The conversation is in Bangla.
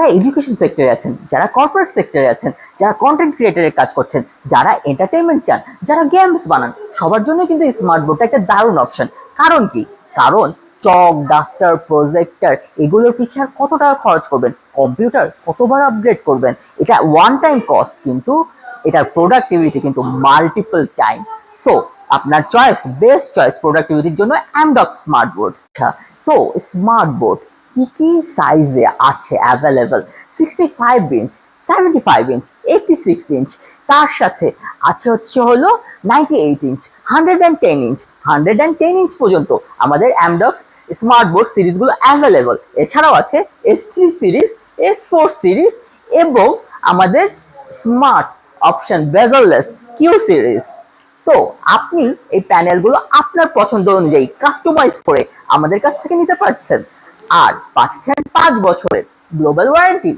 যারা এডুকেশন সেক্টরে আছেন, যারা কর্পোরেট সেক্টরে আছেন, যারা কন্টেন্ট ক্রিয়েটারের কাজ করছেন, যারা এন্টারটেনমেন্ট চান, যারা গেমস বানান, সবার জন্য কিন্তু স্মার্ট বোর্ডটা একটা দারুণ অপশন কারণ কি? কারণ চক ডাস্টার প্রজেক্টার এগুলোর পিছে আর কত টাকা খরচ করবেন? কম্পিউটার কতবার আপগ্রেড করবেন? এটা ওয়ান টাইম কস্ট কিন্তু এটার প্রোডাক্টিভিটি কিন্তু মাল্টিপল টাইম সো আপনার চয়েস বেস্ট চয়েস প্রোডাক্টিভিটির জন্য অ্যামডক স্মার্ট বোর্ড তো স্মার্ট বোর্ড কি কি সাইজে আছে available sixty five inch seventy five inch eighty six inch তার সাথে আছে হচ্ছে হলো ninety eight inch hundred and ten inch hundred and ten inch পর্যন্ত আমাদের অ্যামডক্স স্মার্ট বোর্ড সিরিজগুলো অ্যাভেলেবল এছাড়াও আছে S three series S four series এবং আমাদের smart option bezelless Q series তো আপনি এই প্যানেলগুলো আপনার পছন্দ অনুযায়ী কাস্টমাইজ করে আমাদের কাছ থেকে নিতে পারছেন। আর পাচ্ছেন পাঁচ বছরের গ্লোবাল ওয়ারেন্টি